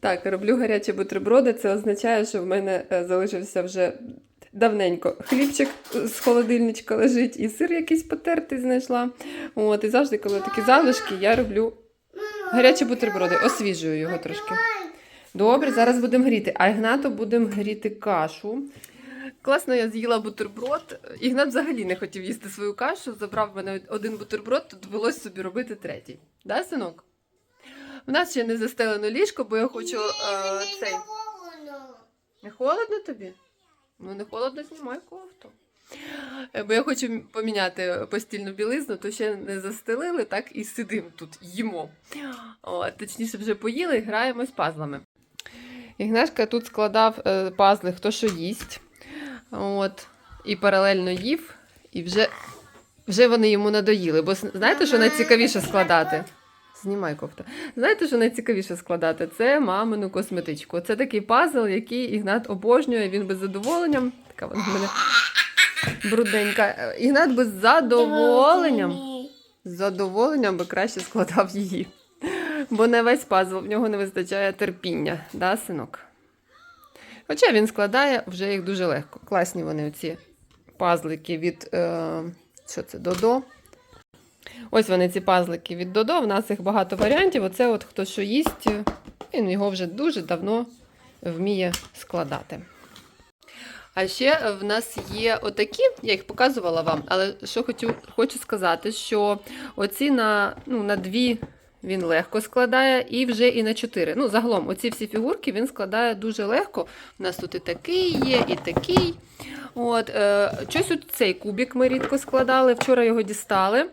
Так, роблю гарячі бутерброди. Це означає, що в мене е, залишився вже давненько хлібчик з холодильничка лежить, і сир якийсь потертий знайшла. От, і завжди, коли такі залишки, я роблю гарячі бутерброди, освіжую його трошки. Добре, зараз будемо гріти. А Ігнату будемо гріти кашу. Класно, я з'їла бутерброд. Ігнат взагалі не хотів їсти свою кашу, забрав мене один бутерброд, то довелося собі робити третій. Да, синок? У нас ще не застелено ліжко, бо я хочу е, цей. Не холодно тобі? Ну, не холодно, знімай кофту. Е, Бо я хочу поміняти постільну білизну, то ще не застелили, так і сидимо тут, їмо. О, точніше, вже поїли і граємось пазлами. Ігнашка тут складав е, пазли, хто що їсть. От, і паралельно їв, і вже, вже вони йому надоїли. Бо знаєте, що найцікавіше складати? Знімай кофту. Знаєте, що найцікавіше складати? Це мамину косметичку. Це такий пазл, який Ігнат обожнює. Він би з задоволенням. Така вона в мене брудненька. Е, Ігнат би з задоволенням. З задоволенням би краще складав її. Бо не весь пазл, в нього не вистачає терпіння, да, синок? Хоча він складає вже їх дуже легко. Класні вони оці пазлики від е, що це, Додо. Ось вони ці пазлики від Додо. В нас їх багато варіантів. Оце от хто що їсть, він його вже дуже давно вміє складати. А ще в нас є отакі, я їх показувала вам, але що хочу, хочу сказати, що оці на, ну, на дві він легко складає, і вже і на чотири. Ну, загалом, оці всі фігурки він складає дуже легко. У нас тут і такий є, і такий. От, е, щось от цей кубик ми рідко складали, вчора його дістали.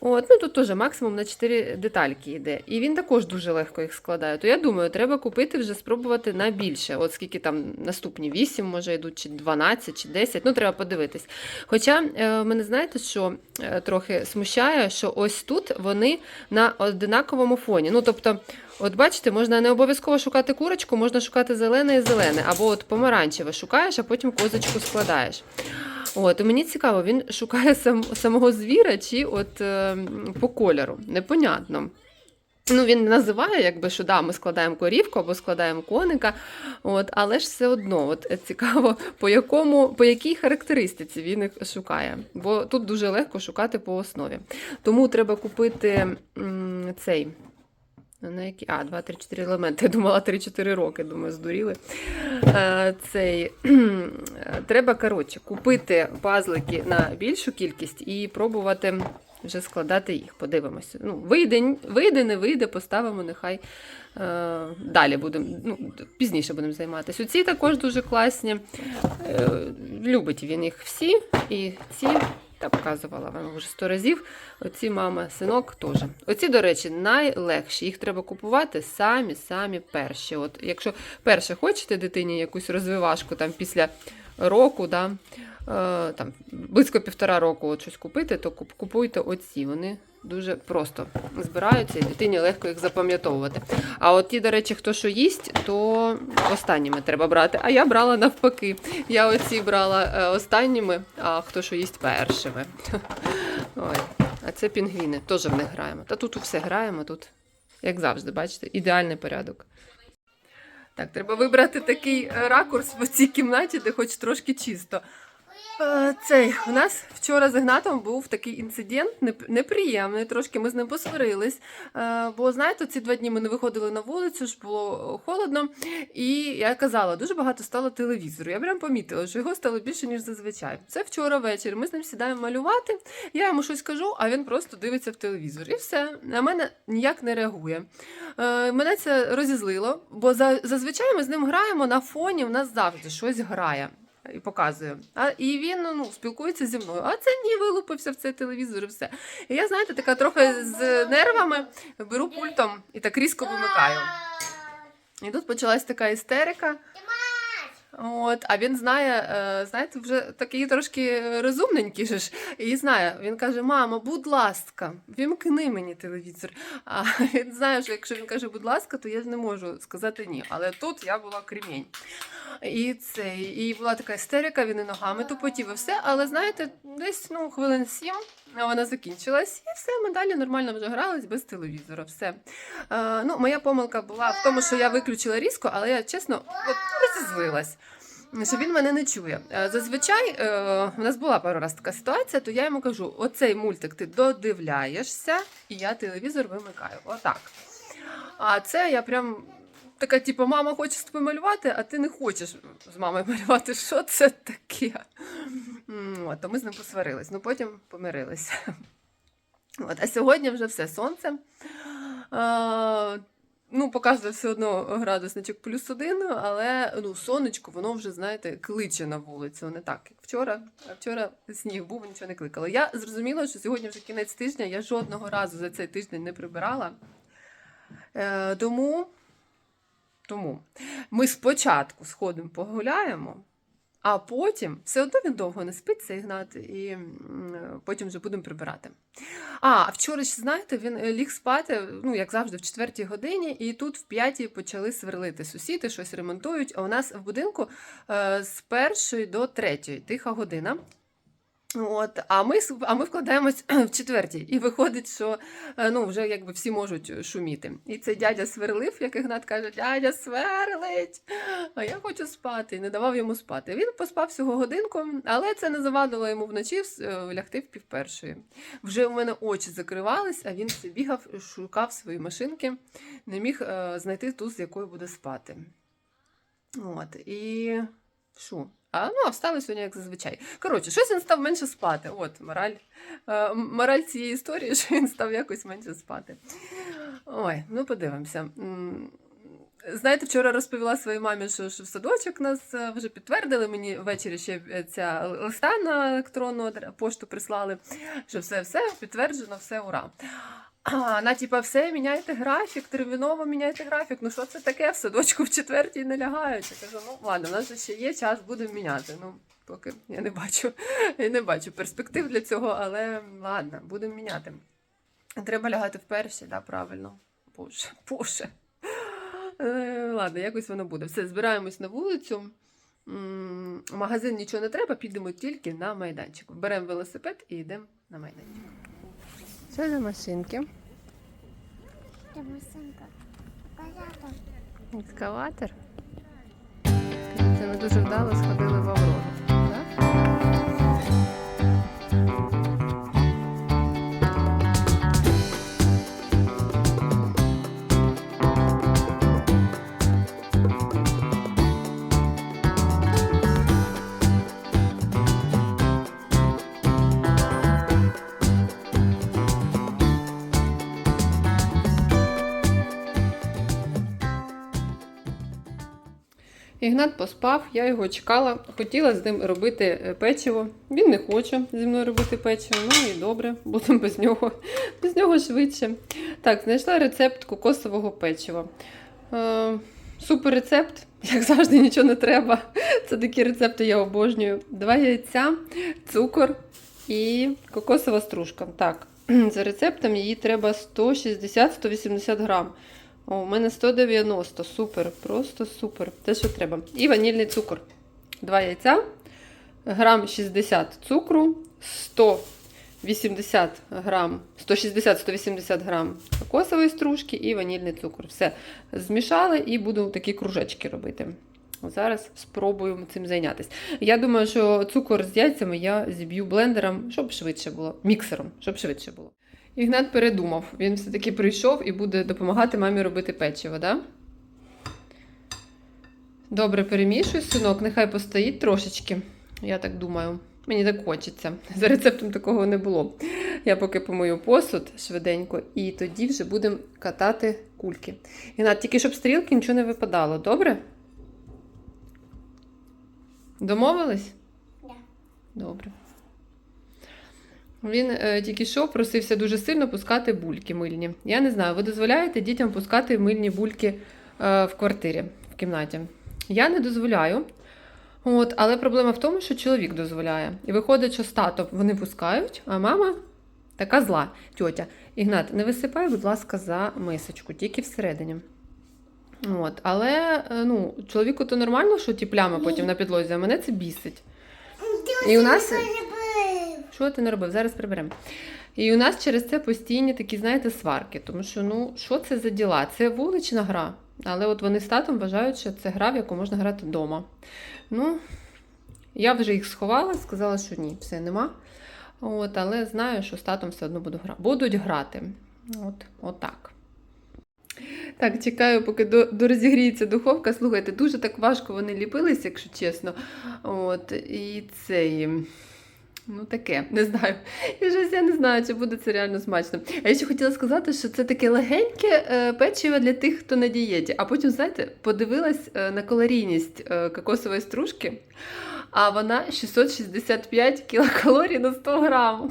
От, ну тут теж максимум на 4 детальки йде. І він також дуже легко їх складає. То я думаю, треба купити вже спробувати на більше. От скільки там наступні 8, може йдуть, чи 12, чи 10. Ну, треба подивитись. Хоча е, мене знаєте, що е, трохи смущає, що ось тут вони на одинаковому фоні. Ну, тобто, от бачите, можна не обов'язково шукати курочку, можна шукати зелене і зелене, або от помаранчеве шукаєш, а потім козочку складаєш. От, і мені цікаво, він шукає сам, самого звіра чи от е, по кольору. Непонятно. Ну, він називає, якби, що да, ми складаємо корівку або складаємо коника, от, але ж все одно от, е, цікаво, по, якому, по якій характеристиці він їх шукає. Бо тут дуже легко шукати по основі. Тому треба купити м, цей. На які? А, 2, 3, 4 елементи. Я думала 3-4 роки, думаю, здуріли. Е, Цей, треба, коротше, купити пазлики на більшу кількість і пробувати вже складати їх. Подивимося. Ну, вийде, вийде, не вийде, поставимо, нехай е, далі будемо, ну, пізніше будемо займатися. Оці також дуже класні. Е, любить він їх всі. І ці, та показувала вам вже сто разів. Оці мама, синок теж. Оці, до речі, найлегші. Їх треба купувати самі-самі перші. От, якщо перше хочете дитині якусь розвивашку там після року, да, е, там, близько півтора року от щось купити, то куп- купуйте оці. Вони дуже просто збираються і дитині легко їх запам'ятовувати. А от ті, до речі, хто що їсть, то останніми треба брати. А я брала навпаки. Я оці брала е, останніми, а хто що їсть першими. Ой. А це пінгвіни, теж в них граємо. Та тут все граємо, тут, як завжди, бачите, ідеальний порядок. Так, треба вибрати такий е, ракурс в цій кімнаті, де хоч трошки чисто. Е, Цей у нас вчора з Ігнатом був такий інцидент неприємний. Трошки ми з ним посварились. Е, Бо знаєте, ці два дні ми не виходили на вулицю, ж було холодно. І я казала, дуже багато стало телевізору. Я прям помітила, що його стало більше, ніж зазвичай. Це вчора ввечері. Ми з ним сідаємо малювати. Я йому щось кажу, а він просто дивиться в телевізор. І все. На мене ніяк не реагує. Е, мене це розізлило, бо за, зазвичай ми з ним граємо на фоні, в нас завжди щось грає. І показує. А, і він ну, спілкується зі мною. А це ні, вилупився в цей телевізор і все. І я, знаєте, така трохи з нервами беру пультом і так різко вимикаю. І тут почалась така істерика. От, а він знає, е, знаєте, вже такий трошки розумненький же ж, і знає, він каже: Мамо, будь ласка, вімкни мені телевізор. А він знає, що якщо він каже, будь ласка, то я не можу сказати ні. Але тут я була кремінь. І це, і була така істерика, він і ногами тупотів, і все. Але знаєте, десь ну, хвилин сім вона закінчилась, і все, ми далі нормально вже грались без телевізора. Все. Е, ну, моя помилка була в тому, що я виключила різко, але я чесно от, розізлилась. Що він мене не чує. Е, Зазвичай е, в нас була пару раз така ситуація, то я йому кажу: оцей мультик ти додивляєшся, і я телевізор вимикаю. Отак. А це я прям така, типу, мама хоче з тобою малювати, а ти не хочеш з мамою малювати. Що це таке? От, то ми з ним посварились, ну потім помирилися. От, а сьогодні вже все сонце. Ну, показує все одно градусничок плюс один, але ну, сонечко, воно вже, знаєте, кличе на вулицю. Не так, як вчора. А вчора сніг був, нічого не кликало. Я зрозуміла, що сьогодні вже кінець тижня, я жодного разу за цей тиждень не прибирала. Е, тому, тому ми спочатку сходимо погуляємо, а потім все одно він довго не спить, цей Ігнат, і потім вже будемо прибирати. А, вчора ще, знаєте, він е, ліг спати, ну, як завжди, в четвертій годині, і тут в п'ятій почали сверлити сусіди, щось ремонтують. А у нас в будинку е, з першої до третьої тиха година. От, а ми а ми вкладаємось в четвертій, і виходить, що е, ну вже якби всі можуть шуміти. І цей дядя сверлив, як Ігнат каже, дядя сверлить, а я хочу спати. І не давав йому спати. Він поспав всього годинку, але це не завадило йому вночі е, лягти в півпершої. Вже у мене очі закривались, а він все бігав, шукав свої машинки, не міг е, знайти ту, з якою буде спати. От, і що? А, ну, а встали сьогодні, як зазвичай. Коротше, щось він став менше спати. От мораль, е, мораль цієї історії, що він став якось менше спати. Ой, ну подивимося. Знаєте, вчора розповіла своїй мамі, що, що в садочок нас е, вже підтвердили. Мені ввечері ще е, ця листа на електронну пошту прислали, що все, все підтверджено, все ура. А, вона, типа, все, міняйте графік, терміново міняйте графік. Ну що це таке? В садочку в четвертій не лягають. Я кажу, ну ладно, у нас же ще є час, будемо міняти. Ну, поки я не бачу, я не бачу перспектив для цього, але ладно, будемо міняти. Треба лягати вперше, да, правильно. Боже, боже. Е, Ладно, якось воно буде. Все, збираємось на вулицю. В магазин нічого не треба, підемо тільки на майданчик. Беремо велосипед і йдемо на майданчик. Що за машинки? Це машинка. Козата. Екскаватор. Це ми дуже вдало сходили в Ігнат поспав, я його чекала. Хотіла з ним робити е, печиво. Він не хоче зі мною робити печиво. Ну і добре, будемо без нього. Без нього швидше. Так, знайшла рецепт кокосового печива. Е, супер рецепт, як завжди, нічого не треба. Це такі рецепти я обожнюю. Два яйця, цукор і кокосова стружка. Так, за рецептом її треба 160-180 грам. О, у мене 190, супер, просто супер. Те, що треба. І ванільний цукор. Два яйця, грам 60 цукру, 180 грам, 160-180 грам кокосової стружки і ванільний цукор. Все змішали і буду такі кружечки робити. Зараз спробую цим зайнятися. Я думаю, що цукор з яйцями я зіб'ю блендером, щоб швидше було, міксером, щоб швидше було. Ігнат передумав. Він все-таки прийшов і буде допомагати мамі робити печиво, да? Добре, перемішуй, синок, нехай постоїть трошечки. Я так думаю. Мені так хочеться. За рецептом такого не було. Я поки помию посуд швиденько, і тоді вже будемо катати кульки. Ігнат, тільки щоб стрілки нічого не випадало, добре? Домовились? Да. Добре. Він е, тільки що просився дуже сильно пускати бульки мильні. Я не знаю, ви дозволяєте дітям пускати мильні бульки е, в квартирі, в кімнаті? Я не дозволяю. От, але проблема в тому, що чоловік дозволяє. І виходить, що з татом вони пускають, а мама така зла тьотя. Ігнат, не висипай, будь ласка, за мисочку, тільки всередині. От, але е, ну, чоловіку то нормально, що ті плями потім на підлозі, а мене це бісить. І у нас. Що ти не робив? Зараз приберемо. І у нас через це постійні такі, знаєте, сварки. Тому що, ну, що це за діла? Це вулична гра. Але от вони з татом вважають, що це гра, в яку можна грати вдома. Ну, я вже їх сховала, сказала, що ні, все нема. От, але знаю, що з татом все одно буду грати. Будуть грати. От, от так. Чекаю, поки до, дорозігріється духовка. Слухайте, дуже так важко вони ліпились, якщо чесно. От, і цей. Ну, таке, не знаю. І щось я не знаю, чи буде це реально смачно. А я ще хотіла сказати, що це таке легеньке е, печиво для тих, хто на дієті. А потім, знаєте, подивилась е, на калорійність е, кокосової стружки, а вона 665 кілокалорій на 100 грам.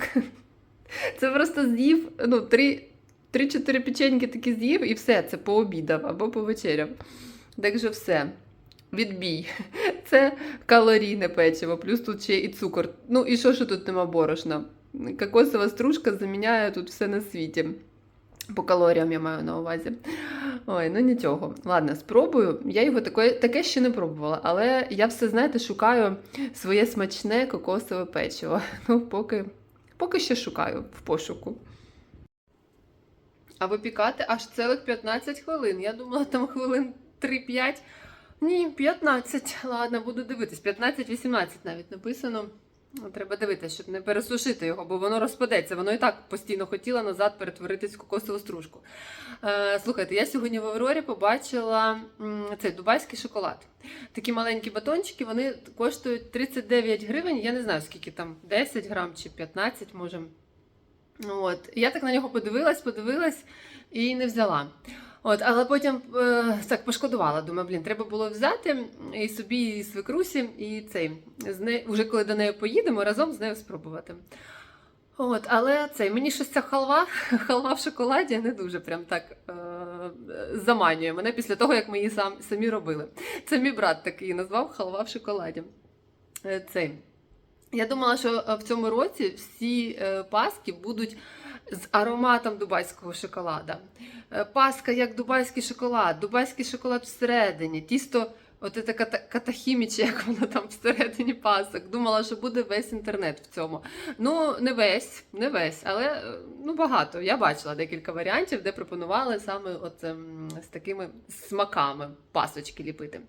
Це просто з'їв ну, 3 3-4 печеньки такі з'їв і все, це пообідав або повечеряв. Так що все. Відбій. Це калорійне печиво, плюс тут ще і цукор. Ну і що, що тут нема борошна? Кокосова стружка заміняє тут все на світі. По калоріям я маю на увазі. Ой, ну нічого. Ладно, спробую. Я його таке, таке ще не пробувала, але я все, знаєте, шукаю своє смачне кокосове печиво. Ну, поки, поки ще шукаю в пошуку. А випікати аж цілих 15 хвилин. Я думала, там хвилин 3-5. Ні, 15. Ладно, буду дивитись. 15-18 навіть написано. Треба дивитися, щоб не пересушити його, бо воно розпадеться. Воно і так постійно хотіло назад перетворитись в кокосову стружку. Е, слухайте, я сьогодні в Аврорі побачила цей дубайський шоколад. Такі маленькі батончики, вони коштують 39 гривень. Я не знаю, скільки там 10 грам чи 15, може. От. Я так на нього подивилась, подивилась і не взяла. От, але потім е, так пошкодувала. Думаю, блін, треба було взяти і собі, і свекрусі, і цей з не, вже коли до неї поїдемо, разом з нею спробувати. От, але цей мені щось ця халва, халва в шоколаді не дуже прям так е, заманює мене після того, як ми її сам, самі робили. Це мій брат такий назвав халва в шоколаді. Е, цей. Я думала, що е, в цьому році всі е, паски будуть з ароматом дубайського шоколада. Е, Паска як дубайський шоколад, дубайський шоколад всередині, тісто, от це ката- катахіміче, як воно там всередині пасок. Думала, що буде весь інтернет в цьому. Ну, не весь, не весь, але е, ну, багато. Я бачила декілька варіантів, де пропонували саме от, ем, з такими смаками пасочки ліпити.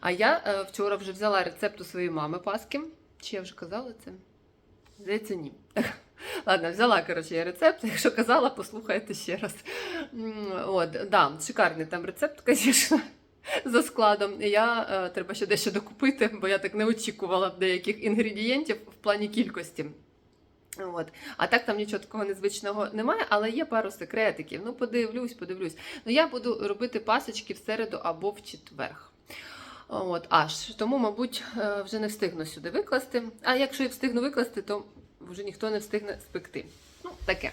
А я е, вчора вже взяла рецепт у своєї мами паски. Чи я вже казала це? Здається, ні. Ладно, взяла, коротше, я рецепт. Якщо казала, послухайте ще раз. От, да, шикарний там рецепт, звісно, за складом. Я е, треба ще дещо докупити, бо я так не очікувала деяких інгредієнтів в плані кількості. От. А так там нічого такого незвичного немає, але є пару секретиків. Ну, подивлюсь, подивлюсь. Ну, я буду робити пасочки в середу або в четверг. От, аж тому, мабуть, е, вже не встигну сюди викласти. А якщо і встигну викласти, то вже ніхто не встигне спекти. Ну, таке.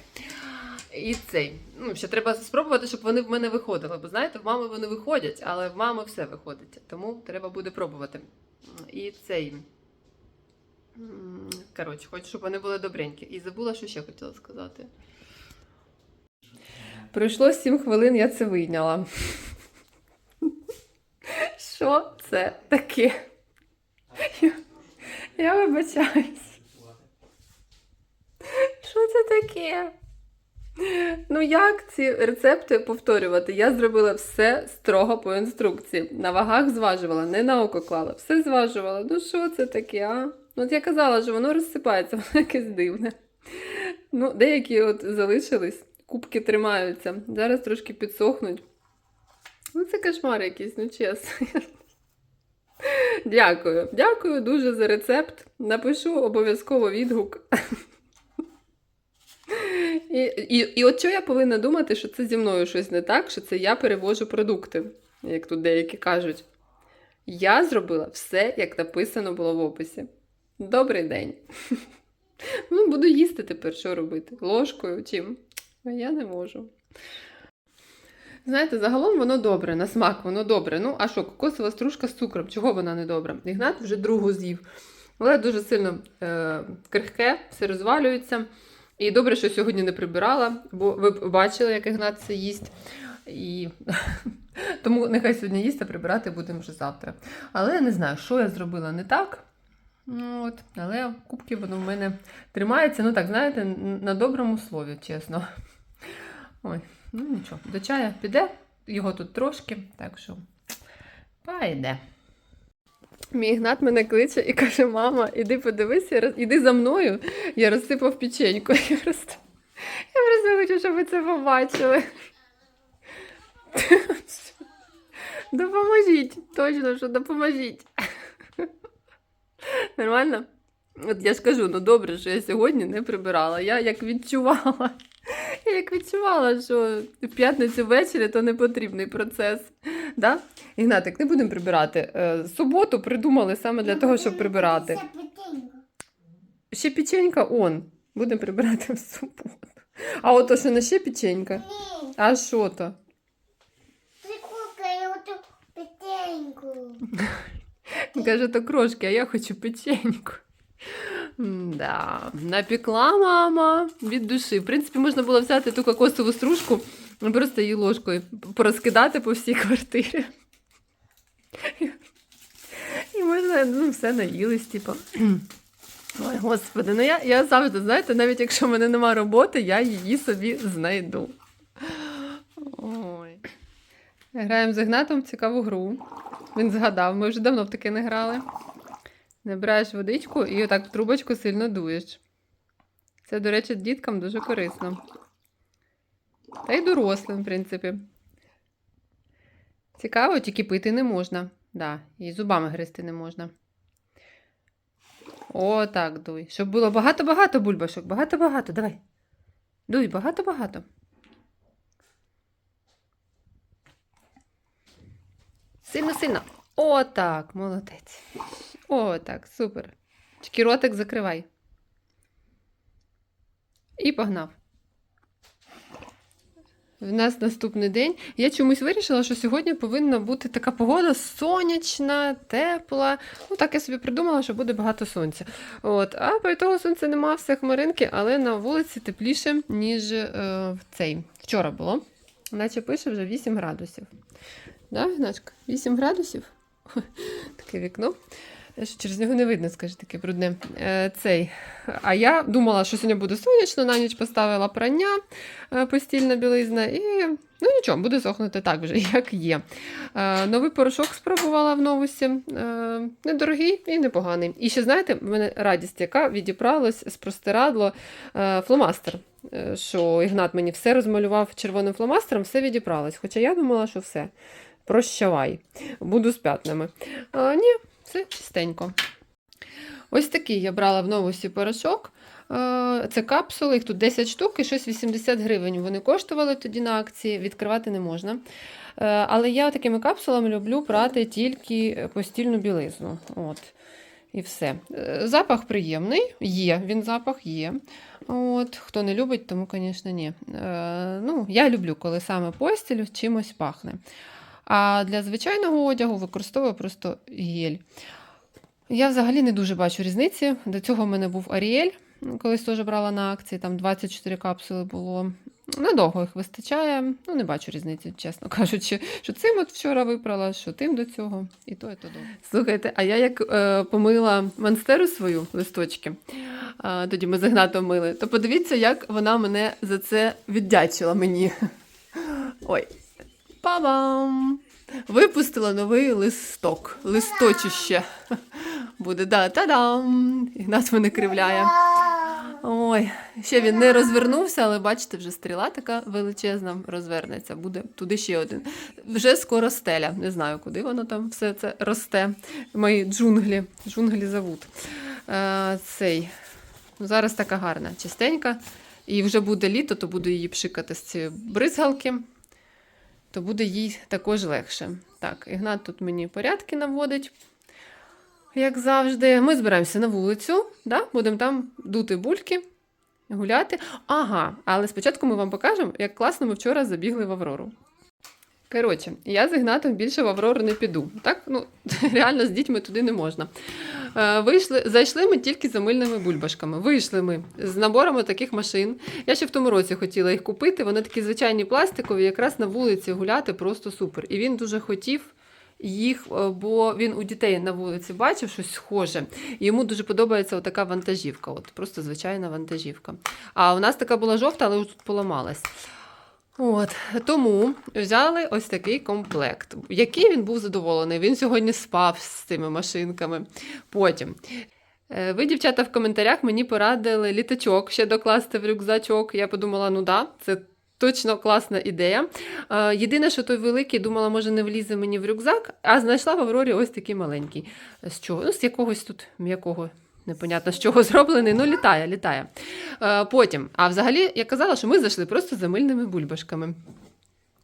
І цей. Ну, ще треба спробувати, щоб вони в мене виходили. Бо знаєте, в мами вони виходять, але в мами все виходить. Тому треба буде пробувати. І цей. Коротше, хочу, щоб вони були добренькі. І забула, що ще хотіла сказати. Пройшло 7 хвилин, я це вийняла. Що це таке? Я, я вибачаюсь. Що це таке? Ну, як ці рецепти повторювати? Я зробила все строго по інструкції. На вагах зважувала, не на око клала. Все зважувала. Ну, що це таке, а? Ну, От я казала, що воно розсипається, воно якесь дивне. Ну, деякі от залишились, кубки тримаються. Зараз трошки підсохнуть. Ну, це кошмар якийсь, ну чесно. Дякую. Дякую дуже за рецепт. Напишу обов'язково відгук. І, і, і от що я повинна думати, що це зі мною щось не так, що це я перевожу продукти, як тут деякі кажуть. Я зробила все, як написано було в описі. Добрий день. Ну, буду їсти тепер, що робити? Ложкою чим? Я не можу. Знаєте, загалом воно добре, на смак воно добре. Ну, а що, кокосова стружка з цукром, чого вона не добра? Ігнат вже другу з'їв. Але дуже сильно е, крихке, все розвалюється. І добре, що сьогодні не прибирала, бо ви бачили, як Ігнат це їсть. І тому нехай сьогодні їсть, а прибирати будемо вже завтра. Але я не знаю, що я зробила не так. Ну, от, але кубки воно в мене тримається, ну так, знаєте, на доброму слові, чесно. Ой, ну нічого, до чая піде, його тут трошки, так що пайде. Мій Ігнат мене кличе і каже: мама, іди подивись, я роз... іди за мною, я розсипав печеньку. Я просто, я просто хочу, щоб ви це побачили. Допоможіть, точно, що допоможіть. Нормально? От я ж кажу, ну добре, що я сьогодні не прибирала. Я як відчувала. Я як відчувала, що в п'ятницю ввечері то не потрібний процес. Да? Ігнатик, не будемо прибирати. Е, Суботу придумали саме для того, щоб прибирати. Ще печенька он. Будемо прибирати в суботу. А ото що не ще печенька? Ні, А що то? оту петеньку. Каже, то крошки, а я хочу печеньку. Да. Напекла мама від душі. В принципі, можна було взяти ту кокосову стружку, і просто її ложкою порозкидати по всій квартирі. І можна ну, все наїлись, типу. Ой, господи, ну я, я завжди, знаєте, навіть якщо в мене нема роботи, я її собі знайду. Ой. Граємо з Ігнатом цікаву гру. Він згадав, ми вже давно в таке не грали. Набираєш водичку і отак в трубочку сильно дуєш. Це, до речі, діткам дуже корисно. Та й дорослим, в принципі. Цікаво, тільки пити не можна. Да, і зубами гризти не можна. О, так, дуй. Щоб було багато-багато бульбашок. Багато-багато. Давай. Дуй, багато-багато. Сильно-сильно. О, так, молодець. О, так, супер. Тільки ротик закривай. І погнав. В нас наступний день. Я чомусь вирішила, що сьогодні повинна бути така погода сонячна, тепла. Ну, так я собі придумала, що буде багато сонця. От. А по того сонця нема, все хмаринки, але на вулиці тепліше, ніж е, в цей. Вчора було. Наче пише вже 8 градусів. Да, Гначка? 8 градусів? Таке вікно. Що через нього не видно, скажи, таке брудне. Е, цей. А я думала, що сьогодні буде сонячно, на ніч поставила прання е, постільна білизна, і ну нічого, буде сохнути так вже, як є. Е, новий порошок спробувала в новусі. Е, недорогий і непоганий. І ще, знаєте, в мене радість, яка відібралась з простирадло е, фломастер. Е, що Ігнат мені все розмалював червоним фломастером, все відібралось. Хоча я думала, що все. Прощавай, буду з п'ятнами. А, ні, все чистенько. Ось такий я брала в новусі порошок. Е, Це капсули, їх тут 10 штук і щось 80 гривень. Вони коштували тоді на акції, відкривати не можна. Е, Але я такими капсулами люблю брати тільки постільну білизну. От. І все. Е, Запах приємний, є, він запах є. От, хто не любить, тому, звісно, ні. Ну, я люблю, коли саме постіль чимось пахне. А для звичайного одягу використовую просто гель. Я взагалі не дуже бачу різниці. До цього в мене був Аріель, колись теж брала на акції, там 24 капсули було. Надовго їх вистачає. Ну, не бачу різниці, чесно кажучи, що цим от вчора випрала, що тим до цього, і то, і то добре. Слухайте, а я як е, помила монстеру свою листочки, а, тоді ми з Ігнатом мили, то подивіться, як вона мене за це віддячила мені. Ой. Па-бам! Випустила новий листок. Листочище. Буде да, та-дам! Ігнат мене кривляє. Ой, ще він не розвернувся, але бачите, вже стріла така величезна розвернеться. Буде туди ще один. Вже скоро стеля. Не знаю, куди воно там все це росте. Мої джунглі. Джунглі зовут. Е, цей. Ну, зараз така гарна, чистенька. І вже буде літо, то буду її пшикати з цієї бризгалки, то буде їй також легше. Так, Ігнат тут мені порядки наводить. Як завжди, ми збираємося на вулицю, да? будемо там дути бульки, гуляти. Ага, але спочатку ми вам покажемо, як класно ми вчора забігли в Аврору. Коротше, я з Ігнатом більше в Аврору не піду. Так, ну реально з дітьми туди не можна. Е, вийшли, зайшли ми тільки за мильними бульбашками. Вийшли ми з наборами таких машин. Я ще в тому році хотіла їх купити. Вони такі звичайні пластикові, якраз на вулиці гуляти просто супер. І він дуже хотів. Їх, е, бо він у дітей на вулиці бачив щось схоже. Йому дуже подобається така вантажівка. От просто звичайна вантажівка. А у нас така була жовта, але тут поламалась. От тому взяли ось такий комплект, який він був задоволений. Він сьогодні спав з цими машинками. Потім. е, Ви, дівчата, в коментарях мені порадили літачок ще докласти в рюкзачок. Я подумала, ну да, це точно класна ідея. Е, Єдине, що той великий, думала, може, не влізе мені в рюкзак, а знайшла в Аврорі ось такий маленький. З чого? Ну, з якогось тут м'якого. Непонятно, з чого зроблений, ну літає, літає. Е, потім, а взагалі, я казала, що ми зайшли просто за мильними бульбашками.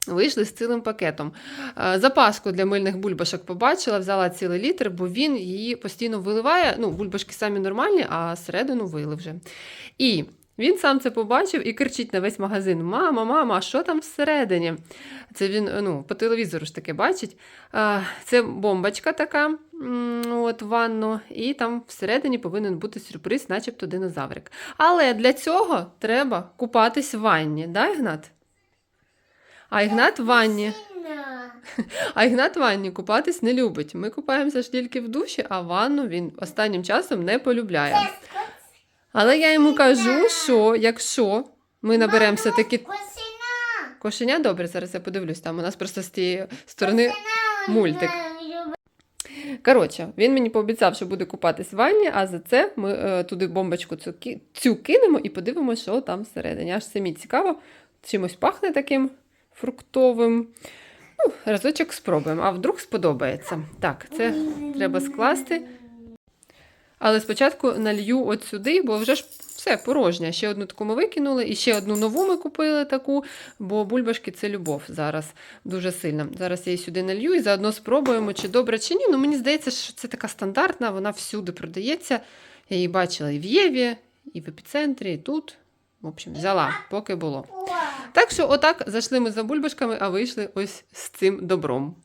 Вийшли з цілим пакетом. Е, Запаску для мильних бульбашок побачила, взяла цілий літр, бо він її постійно виливає. Ну, бульбашки самі нормальні, а середину вилив вже. І він сам це побачив і кричить на весь магазин: Мама, мама, що там всередині? Це він ну, по телевізору ж таке бачить. Це бомбочка така, от ванну, і там всередині повинен бути сюрприз, начебто динозаврик. Але для цього треба купатись в ванні, да, Ігнат? А Ігнат в ванні. А Ігнат в ванні купатись не любить. Ми купаємося ж тільки в душі, а ванну він останнім часом не полюбляє. Але я йому кажу, що якщо ми наберемося такі. Косина. Кошеня добре, зараз я подивлюсь. Там у нас просто з тієї сторони. мультик. Коротше, він мені пообіцяв, що буде купатись в ванні, а за це ми е, туди бомбочку цю, цю кинемо і подивимося, що там всередині. Аж самі цікаво, чимось пахне таким фруктовим. Ну, разочок спробуємо, а вдруг сподобається. Так, це треба скласти. Але спочатку налью от сюди, бо вже ж все порожнє. Ще одну таку ми викинули, і ще одну нову ми купили таку, бо бульбашки це любов зараз дуже сильно. Зараз я її сюди налью і заодно спробуємо, чи добре, чи ні. Ну мені здається, що це така стандартна, вона всюди продається. Я її бачила і в Єві, і в епіцентрі, і тут. В общем, взяла, поки було. Так що, отак зайшли ми за бульбашками, а вийшли ось з цим добром.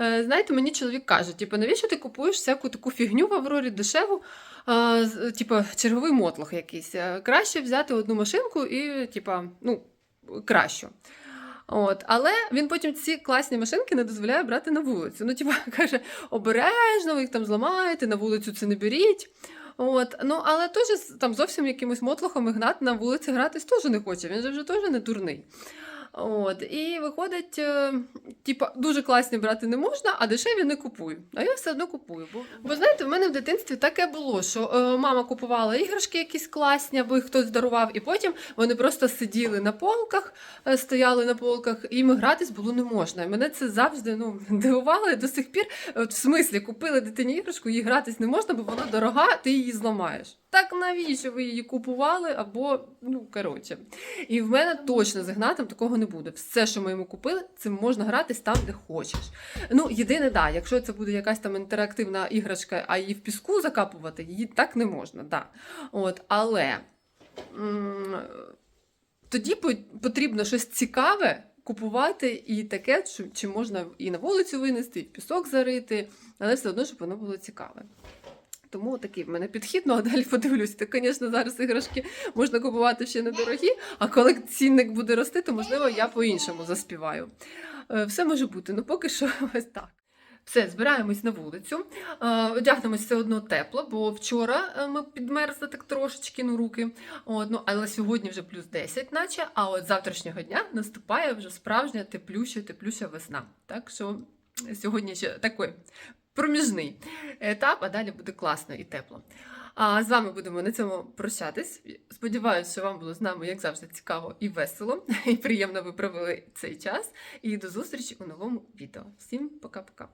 Е, Знаєте, мені чоловік каже, типу, навіщо ти купуєш всяку таку фігню в Аврорі дешеву, типу, черговий мотлох якийсь. Е, Краще взяти одну машинку і, типу, ну, кращу. От, але він потім ці класні машинки не дозволяє брати на вулицю. Ну, типу, каже, обережно, ви їх там зламаєте, на вулицю це не беріть. От, ну, але теж там зовсім якимось мотлохом Ігнат на вулиці гратись теж не хоче. Він же вже теж не дурний. От, і виходить, е, типа, дуже класні брати не можна, а дешеві не купую. А я все одно купую. Бо, бо знаєте, в мене в дитинстві таке було, що е, мама купувала іграшки якісь класні, або їх хтось дарував, і потім вони просто сиділи на полках, е, стояли на полках, і їм гратись було не можна. І мене це завжди ну, дивувало і до сих пір. От, в смислі, купили дитині іграшку, їй гратись не можна, бо вона дорога, ти її зламаєш. Так навіщо ви її купували? Або, ну, коротше. І в мене точно з Ігнатом такого не буде. Все, що ми йому купили, цим можна гратись там, де хочеш. Ну, єдине, да, якщо це буде якась там інтерактивна іграшка, а її в піску закапувати, її так не можна. Да. От, але тоді потрібно щось цікаве. Купувати і таке, чи можна і на вулицю винести, і в пісок зарити, але все одно, щоб воно було цікаве. Тому такий в мене підхід, ну а далі подивлюсь. То, звісно, зараз іграшки можна купувати ще недорогі, а коли цінник буде рости, то можливо я по-іншому заспіваю. Е, Все може бути, ну поки що ось так. Все, збираємось на вулицю. Е, Одягнемось все одно тепло, бо вчора е, ми підмерзли так трошечки ну, руки. От, ну, але сьогодні вже плюс 10, наче, а от завтрашнього дня наступає вже справжня теплюща, теплюща весна. Так що сьогодні ще такий проміжний етап, а далі буде класно і тепло. А з вами будемо на цьому прощатись. Сподіваюся, що вам було з нами, як завжди, цікаво і весело, і приємно ви провели цей час. І до зустрічі у новому відео. Всім пока-пока.